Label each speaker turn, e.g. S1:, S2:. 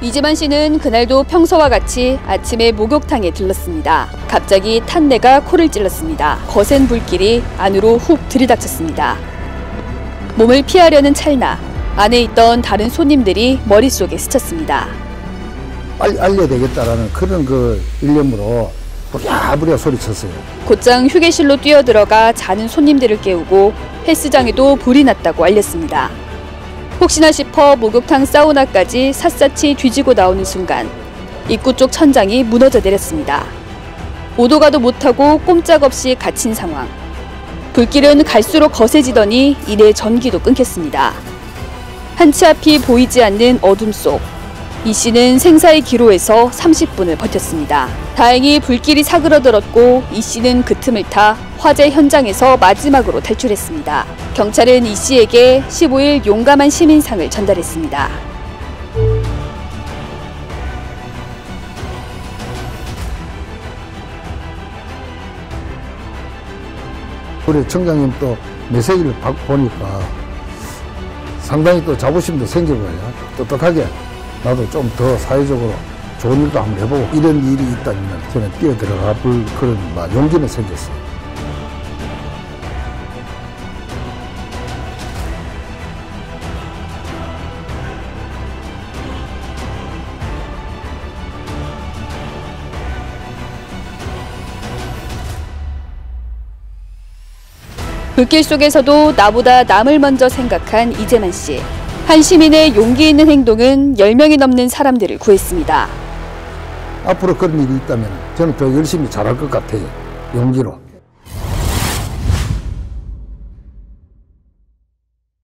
S1: 이재만 씨는 그날도 평소와 같이 아침에 목욕탕에 들렀습니다. 갑자기 탄내가 코를 찔렀습니다. 거센 불길이 안으로 훅 들이닥쳤습니다. 몸을 피하려는 찰나 안에 있던 다른 손님들이 머릿속에 스쳤습니다.
S2: 빨리 알려야 되겠다라는 그런 그 일념으로 부랴부랴 소리쳤어요.
S1: 곧장 휴게실로 뛰어들어가 자는 손님들을 깨우고 헬스장에도 불이 났다고 알렸습니다. 혹시나 싶어 목욕탕 사우나까지 샅샅이 뒤지고 나오는 순간 입구 쪽 천장이 무너져 내렸습니다. 오도 가도 못하고 꼼짝없이 갇힌 상황. 불길은 갈수록 거세지더니 이내 전기도 끊겼습니다. 한치 앞이 보이지 않는 어둠 속 이 씨는 생사의 기로에서 30분을 버텼습니다. 다행히 불길이 사그러들었고 이 씨는 그 틈을 타 화재 현장에서 마지막으로 탈출했습니다. 경찰은 이 씨에게 15일 용감한 시민상을 전달했습니다.
S2: 우리 청장님 또 메시지를 받- 보니까 상당히 또 자부심도 생겨봐요. 떳떳하게 나도 좀 더 사회적으로 좋은 일도 한번 해보고 이런 일이 있다면 저는 뛰어들어가 볼 그런 막 용기는 생겼어요.
S1: 불길 속에서도 나보다 남을 먼저 생각한 이재만 씨. 한 시민의 용기 있는 행동은 10명이 넘는 사람들을 구했습니다.
S2: 앞으로 그런 일이 있다면 저는 더 열심히 잘할 것 같아요. 용기로.